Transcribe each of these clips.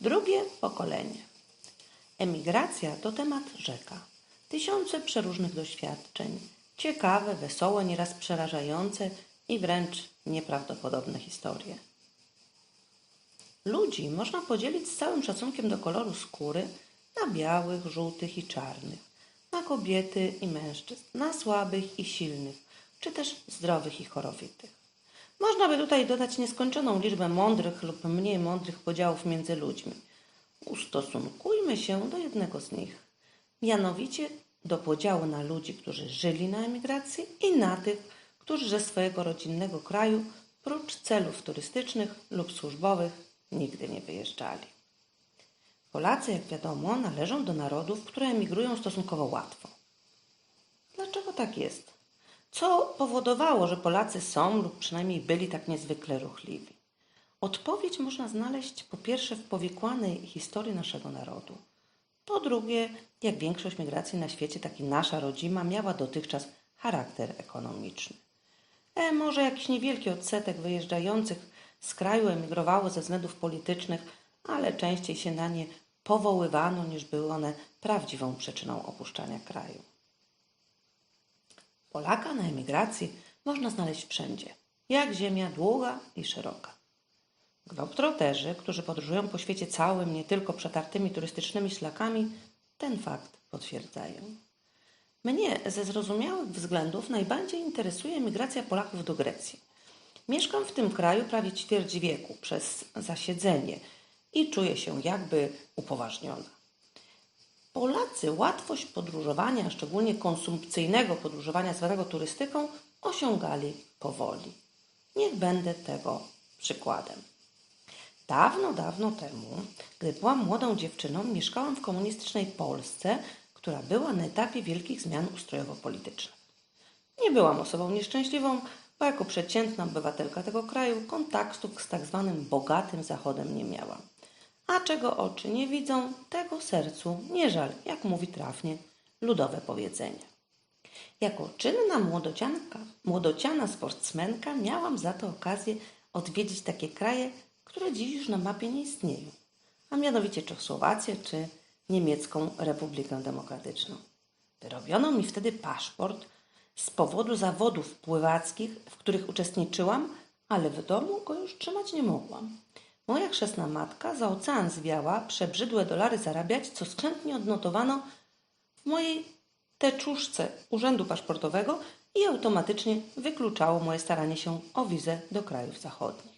Drugie pokolenie. Emigracja to temat rzeka. Tysiące przeróżnych doświadczeń. Ciekawe, wesołe, nieraz przerażające i wręcz nieprawdopodobne historie. Ludzi można podzielić z całym szacunkiem do koloru skóry na białych, żółtych i czarnych, na kobiety i mężczyzn, na słabych i silnych, czy też zdrowych i chorowitych. Można by tutaj dodać nieskończoną liczbę mądrych lub mniej mądrych podziałów między ludźmi. Ustosunkujmy się do jednego z nich, mianowicie do podziału na ludzi, którzy żyli na emigracji i na tych, którzy ze swojego rodzinnego kraju, prócz celów turystycznych lub służbowych, nigdy nie wyjeżdżali. Polacy, jak wiadomo, należą do narodów, które emigrują stosunkowo łatwo. Dlaczego tak jest? Co powodowało, że Polacy są lub przynajmniej byli tak niezwykle ruchliwi? Odpowiedź można znaleźć po pierwsze w powikłanej historii naszego narodu. Po drugie, jak większość migracji na świecie, tak i nasza rodzima miała dotychczas charakter ekonomiczny. E, może jakiś niewielki odsetek wyjeżdżających z kraju emigrowało ze względów politycznych, ale częściej się na nie powoływano, niż były one prawdziwą przyczyną opuszczania kraju. Polaka na emigracji można znaleźć wszędzie, jak ziemia długa i szeroka. Globtroterzy, którzy podróżują po świecie całym, nie tylko przetartymi turystycznymi szlakami, ten fakt potwierdzają. Mnie ze zrozumiałych względów najbardziej interesuje migracja Polaków do Grecji. Mieszkam w tym kraju prawie ćwierć wieku przez zasiedzenie i czuję się jakby upoważniona. Polacy łatwość podróżowania, szczególnie konsumpcyjnego podróżowania zwanego turystyką, osiągali powoli. Niech będę tego przykładem. Dawno, dawno temu, gdy byłam młodą dziewczyną, mieszkałam w komunistycznej Polsce, która była na etapie wielkich zmian ustrojowo-politycznych. Nie byłam osobą nieszczęśliwą, bo jako przeciętna obywatelka tego kraju kontaktów z tak zwanym bogatym Zachodem nie miałam. A czego oczy nie widzą, tego sercu nie żal, jak mówi trafnie ludowe powiedzenie. Jako czynna młodocianka, młodociana sportsmenka miałam za to okazję odwiedzić takie kraje, które dziś już na mapie nie istnieją, a mianowicie Czechosłowację czy Niemiecką Republikę Demokratyczną. Wyrobiono mi wtedy paszport z powodu zawodów pływackich, w których uczestniczyłam, ale w domu go już trzymać nie mogłam. Moja chrzestna matka za ocean zwiała, przebrzydłe dolary zarabiać, co skrzętnie odnotowano w mojej teczuszce urzędu paszportowego i automatycznie wykluczało moje staranie się o wizę do krajów zachodnich.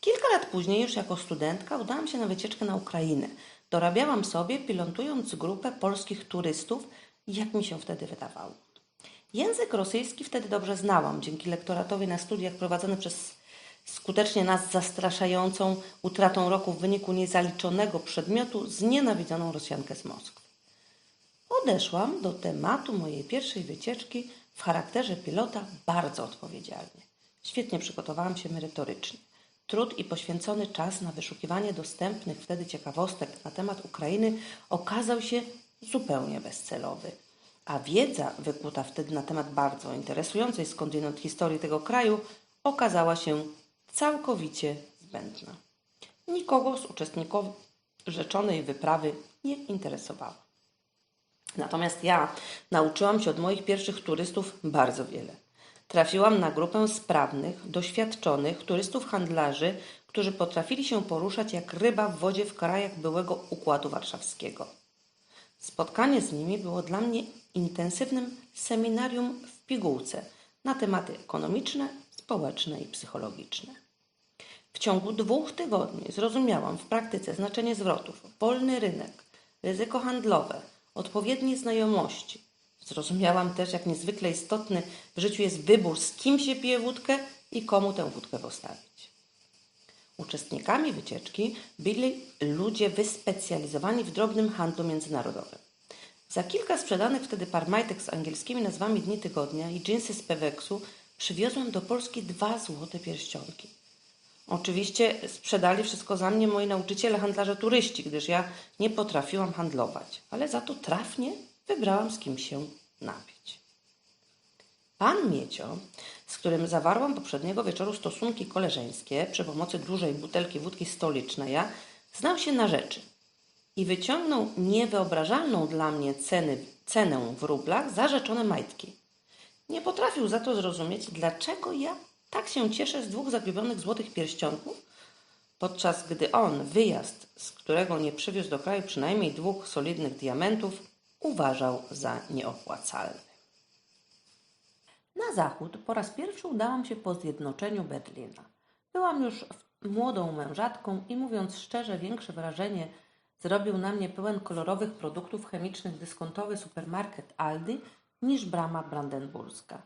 Kilka lat później, już jako studentka, udałam się na wycieczkę na Ukrainę. Dorabiałam sobie, pilotując grupę polskich turystów, jak mi się wtedy wydawało. Język rosyjski wtedy dobrze znałam, dzięki lektoratowi na studiach prowadzonym przez skutecznie nas zastraszającą utratą roku w wyniku niezaliczonego przedmiotu znienawidzoną Rosjankę z Moskwy. Odeszłam do tematu mojej pierwszej wycieczki w charakterze pilota bardzo odpowiedzialnie. Świetnie przygotowałam się merytorycznie. Trud i poświęcony czas na wyszukiwanie dostępnych wtedy ciekawostek na temat Ukrainy okazał się zupełnie bezcelowy. A wiedza wykuta wtedy na temat bardzo interesującej skądinąd historii tego kraju okazała się całkowicie zbędna. Nikogo z uczestników rzeczonej wyprawy nie interesowała. Natomiast ja nauczyłam się od moich pierwszych turystów bardzo wiele. Trafiłam na grupę sprawnych, doświadczonych turystów handlarzy, którzy potrafili się poruszać jak ryba w wodzie w krajach byłego Układu Warszawskiego. Spotkanie z nimi było dla mnie intensywnym seminarium w pigułce na tematy ekonomiczne, społeczne i psychologiczne. W ciągu dwóch tygodni zrozumiałam w praktyce znaczenie zwrotów, wolny rynek, ryzyko handlowe, odpowiednie znajomości. Zrozumiałam też, jak niezwykle istotny w życiu jest wybór, z kim się pije wódkę i komu tę wódkę postawić. Uczestnikami wycieczki byli ludzie wyspecjalizowani w drobnym handlu międzynarodowym. Za kilka sprzedanych wtedy parmajtek z angielskimi nazwami dni tygodnia i dżinsy z Peweksu przywiozłam do Polski dwa złote pierścionki. Oczywiście sprzedali wszystko za mnie moi nauczyciele, handlarze, turyści, gdyż ja nie potrafiłam handlować, ale za to trafnie wybrałam z kim się napić. Pan Miecio z którym zawarłam poprzedniego wieczoru stosunki koleżeńskie przy pomocy dużej butelki wódki stolicznej, znał się na rzeczy i wyciągnął niewyobrażalną dla mnie ceny, cenę w rublach za rzeczone majtki. Nie potrafił za to zrozumieć, dlaczego ja tak się cieszę z dwóch zagubionych złotych pierścionków, podczas gdy on wyjazd, z którego nie przywiózł do kraju przynajmniej dwóch solidnych diamentów, uważał za nieopłacalny. Na zachód po raz pierwszy udałam się po zjednoczeniu Berlina. Byłam już młodą mężatką i mówiąc szczerze, większe wrażenie zrobił na mnie pełen kolorowych produktów chemicznych dyskontowy supermarket Aldi niż brama brandenburska.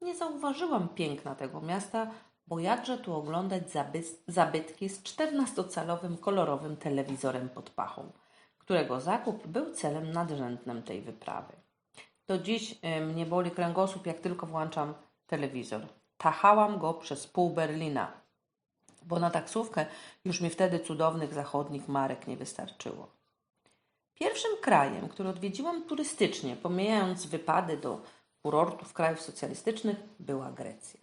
Nie zauważyłam piękna tego miasta, bo jakże tu oglądać zaby- zabytki z 14-calowym kolorowym telewizorem pod pachą, którego zakup był celem nadrzędnym tej wyprawy. Do dziś y, mnie boli kręgosłup, jak tylko włączam telewizor. Tachałam go przez pół Berlina, bo na taksówkę już mi wtedy cudownych zachodnich marek nie wystarczyło. Pierwszym krajem, który odwiedziłam turystycznie, pomijając wypady do kurortów krajów socjalistycznych, była Grecja.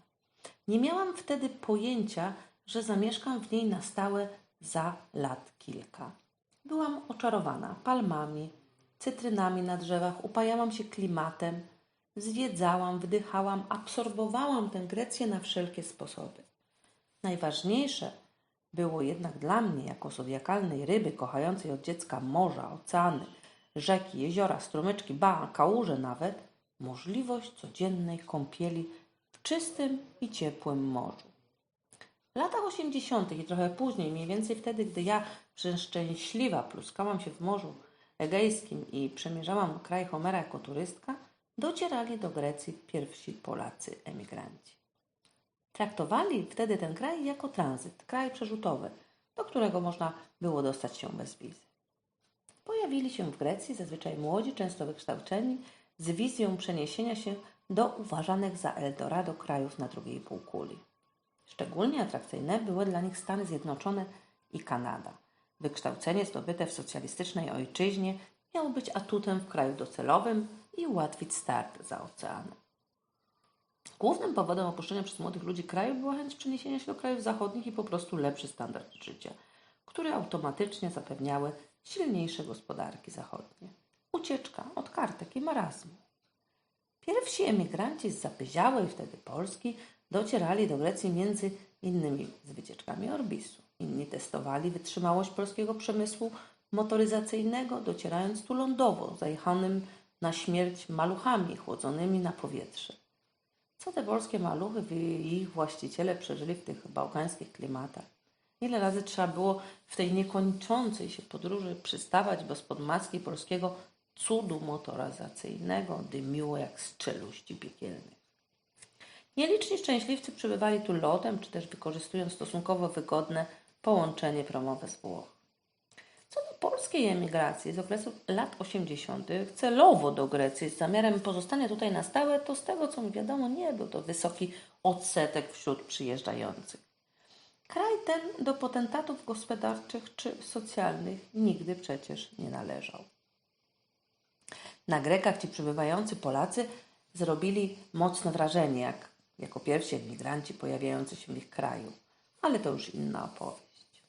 Nie miałam wtedy pojęcia, że zamieszkam w niej na stałe za lat kilka. Byłam oczarowana palmami, cytrynami na drzewach, upajałam się klimatem, zwiedzałam, wdychałam, absorbowałam tę Grecję na wszelkie sposoby. Najważniejsze było jednak dla mnie, jako zodiakalnej ryby kochającej od dziecka morza, oceany, rzeki, jeziora, strumyczki, ba, kałuże nawet, możliwość codziennej kąpieli w czystym i ciepłym morzu. W latach 80. i trochę później, mniej więcej wtedy, gdy ja przeszczęśliwa pluskałam się w Morzu Egejskim i przemierzałam kraj Homera jako turystka, docierali do Grecji pierwsi Polacy emigranci. Traktowali wtedy ten kraj jako tranzyt, kraj przerzutowy, do którego można było dostać się bez wizy. Pojawili się w Grecji zazwyczaj młodzi, często wykształceni, z wizją przeniesienia się do uważanych za Eldorado krajów na drugiej półkuli. Szczególnie atrakcyjne były dla nich Stany Zjednoczone i Kanada. Wykształcenie zdobyte w socjalistycznej ojczyźnie miało być atutem w kraju docelowym i ułatwić start za oceanem. Głównym powodem opuszczenia przez młodych ludzi kraju była chęć przeniesienia się do krajów zachodnich i po prostu lepszy standard życia, które automatycznie zapewniały silniejsze gospodarki zachodnie. Ucieczka od kartek i marazmu. Pierwsi emigranci z zapyziałej wtedy Polski docierali do Grecji między innymi z wycieczkami Orbisu. Inni testowali wytrzymałość polskiego przemysłu motoryzacyjnego, docierając tu lądowo, zajechanym na śmierć maluchami chłodzonymi na powietrze. Co te polskie maluchy i ich właściciele przeżyli w tych bałkańskich klimatach? Ile razy trzeba było w tej niekończącej się podróży przystawać, bo spod maski polskiego cudu motoryzacyjnego dymiło jak z czeluści piekielnych. Nieliczni szczęśliwcy przybywali tu lotem, czy też wykorzystując stosunkowo wygodne połączenie promowe z Włoch. Co do polskiej emigracji z okresu lat 80. celowo do Grecji z zamiarem pozostania tutaj na stałe, to z tego co mi wiadomo nie był to wysoki odsetek wśród przyjeżdżających. Kraj ten do potentatów gospodarczych czy socjalnych nigdy przecież nie należał. Na Grekach ci przybywający Polacy zrobili mocne wrażenie, jak jako pierwsi emigranci pojawiający się w ich kraju. Ale to już inna opowieść.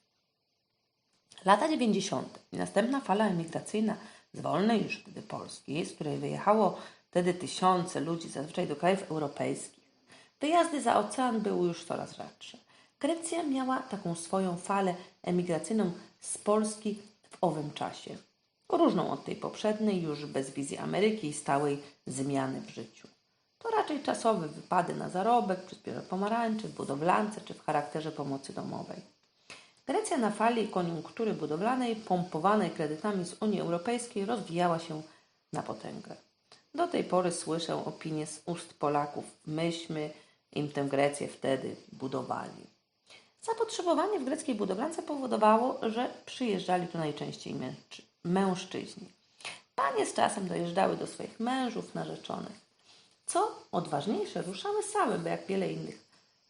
Lata 90. i następna fala emigracyjna z wolnej już wtedy Polski, z której wyjechało wtedy tysiące ludzi, zazwyczaj do krajów europejskich. Wyjazdy za ocean były już coraz rzadsze. Grecja miała taką swoją falę emigracyjną z Polski w owym czasie. Różną od tej poprzedniej, już bez wizji Ameryki i stałej zmiany w życiu. To raczej czasowe wypady na zarobek, przy zbiorze pomarańczy, w budowlance czy w charakterze pomocy domowej. Grecja na fali koniunktury budowlanej, pompowanej kredytami z Unii Europejskiej, rozwijała się na potęgę. Do tej pory słyszę opinie z ust Polaków. Myśmy im tę Grecję wtedy budowali. Zapotrzebowanie w greckiej budowlance powodowało, że przyjeżdżali tu najczęściej mężczyźni. Panie z czasem dojeżdżały do swoich mężów, narzeczonych. Co odważniejsze, ruszały same, by jak wiele innych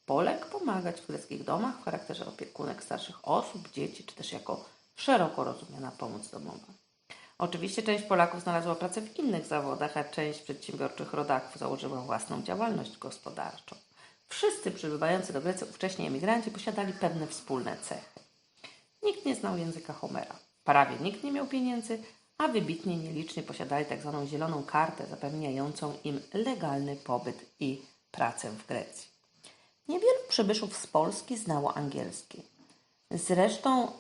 Polek pomagać w greckich domach w charakterze opiekunek starszych osób, dzieci, czy też jako szeroko rozumiana pomoc domowa. Oczywiście część Polaków znalazła pracę w innych zawodach, a część przedsiębiorczych rodaków założyła własną działalność gospodarczą. Wszyscy przybywający do Grecji ówcześni emigranci posiadali pewne wspólne cechy. Nikt nie znał języka Homera. Prawie nikt nie miał pieniędzy, a wybitnie nieliczni posiadali tzw. zieloną kartę zapewniającą im legalny pobyt i pracę w Grecji. Niewielu przybyszów z Polski znało angielski. Zresztą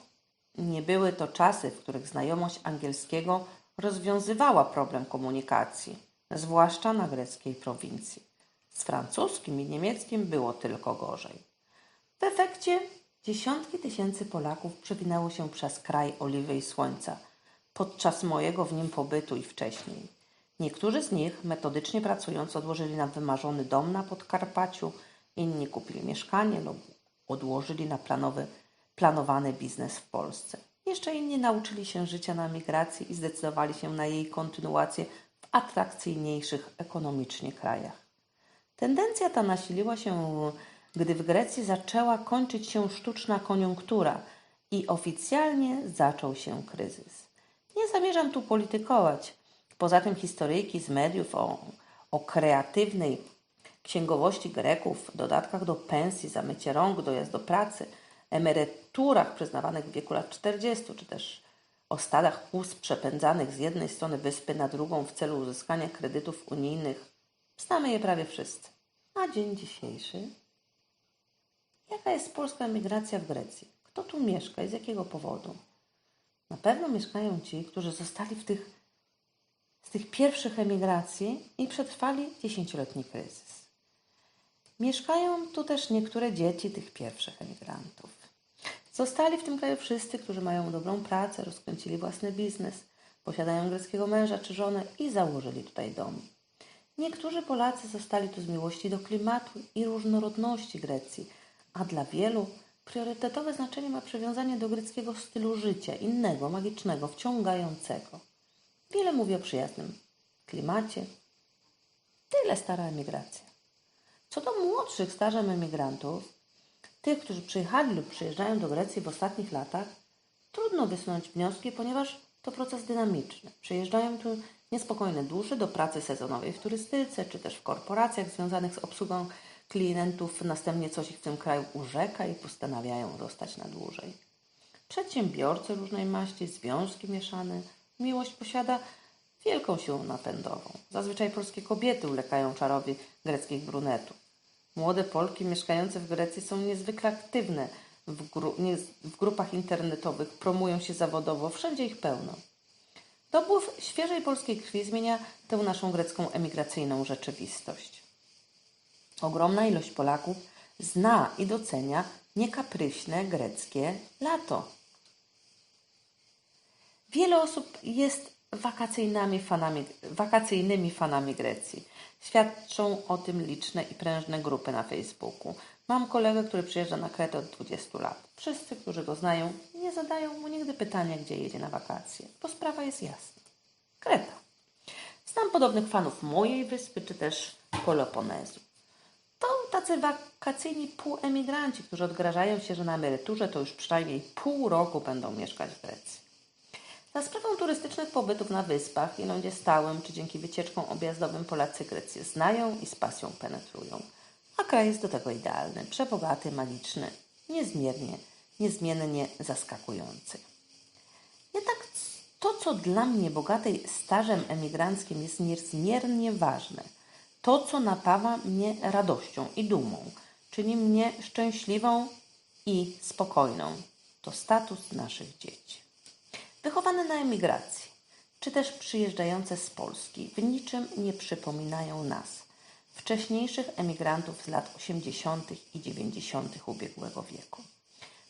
nie były to czasy, w których znajomość angielskiego rozwiązywała problem komunikacji, zwłaszcza na greckiej prowincji. Z francuskim i niemieckim było tylko gorzej. W efekcie dziesiątki tysięcy Polaków przewinęło się przez kraj oliwy i słońca podczas mojego w nim pobytu i wcześniej. Niektórzy z nich, metodycznie pracując, odłożyli na wymarzony dom na Podkarpaciu, inni kupili mieszkanie lub odłożyli na planowy, planowany biznes w Polsce. Jeszcze inni nauczyli się życia na migracji i zdecydowali się na jej kontynuację w atrakcyjniejszych ekonomicznie krajach. Tendencja ta nasiliła się, gdy w Grecji zaczęła kończyć się sztuczna koniunktura i oficjalnie zaczął się kryzys. Nie zamierzam tu politykować. Poza tym historyjki z mediów o, o kreatywnej księgowości Greków, dodatkach do pensji, za mycie rąk, dojazd do pracy, emeryturach przyznawanych w wieku lat 40, czy też o stadach ust przepędzanych z jednej strony wyspy na drugą w celu uzyskania kredytów unijnych. Znamy je prawie wszyscy. A dzień dzisiejszy? Jaka jest polska emigracja w Grecji? Kto tu mieszka i z jakiego powodu? Na pewno mieszkają ci, którzy zostali w tych, z tych pierwszych emigracji i przetrwali dziesięcioletni kryzys. Mieszkają tu też niektóre dzieci tych pierwszych emigrantów. Zostali w tym kraju wszyscy, którzy mają dobrą pracę, rozkręcili własny biznes, posiadają greckiego męża czy żonę i założyli tutaj dom. Niektórzy Polacy zostali tu z miłości do klimatu i różnorodności Grecji, a dla wielu priorytetowe znaczenie ma przywiązanie do greckiego stylu życia, innego, magicznego, wciągającego. Wiele mówi o przyjaznym klimacie. Tyle stara emigracja. Co do młodszych stażem emigrantów, tych, którzy przyjechali lub przyjeżdżają do Grecji w ostatnich latach, trudno wysunąć wnioski, ponieważ to proces dynamiczny. Przyjeżdżają tu niespokojne dusze do pracy sezonowej w turystyce, czy też w korporacjach związanych z obsługą klientów, następnie coś ich w tym kraju urzeka i postanawiają zostać na dłużej. Przedsiębiorcy różnej maści, związki mieszane, miłość posiada wielką siłę napędową. Zazwyczaj polskie kobiety ulekają czarowi greckich brunetów. Młode Polki mieszkające w Grecji są niezwykle aktywne w, gru nie, w grupach internetowych, promują się zawodowo, wszędzie ich pełno. Dopływ świeżej polskiej krwi zmienia tę naszą grecką emigracyjną rzeczywistość. Ogromna ilość Polaków zna i docenia niekapryśne greckie lato. Wiele osób jest wakacyjnymi fanami, wakacyjnymi fanami Grecji. Świadczą o tym liczne i prężne grupy na Facebooku. Mam kolegę, który przyjeżdża na Kretę od 20 lat. Wszyscy, którzy go znają, nie zadają mu nigdy pytania, gdzie jedzie na wakacje, bo sprawa jest jasna. Kreta. Znam podobnych fanów mojej wyspy, czy też Peloponezu. Tacy wakacyjni półemigranci, którzy odgrażają się, że na emeryturze to już przynajmniej pół roku będą mieszkać w Grecji. Za sprawą turystycznych pobytów na wyspach i lądzie stałym, czy dzięki wycieczkom objazdowym Polacy Grecję znają i z pasją penetrują. A kraj jest do tego idealny, przebogaty, magiczny, niezmiernie, niezmiennie zaskakujący. Jednak to, co dla mnie bogatej stażem emigranckim jest niezmiernie ważne, to, co napawa mnie radością i dumą, czyni mnie szczęśliwą i spokojną, to status naszych dzieci. Wychowane na emigracji, czy też przyjeżdżające z Polski, w niczym nie przypominają nas, wcześniejszych emigrantów z lat 80. i 90. ubiegłego wieku.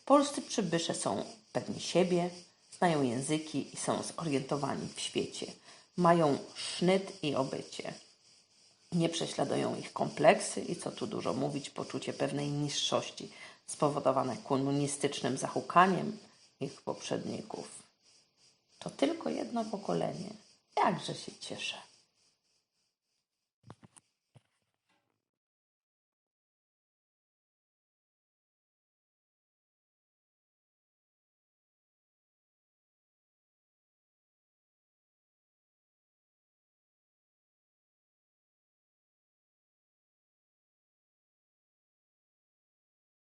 Polscy przybysze są pewni siebie, znają języki i są zorientowani w świecie. Mają sznyt i obycie. Nie prześladują ich kompleksy i co tu dużo mówić, poczucie pewnej niższości spowodowane komunistycznym zahukaniem ich poprzedników. To tylko jedno pokolenie. Jakże się cieszę.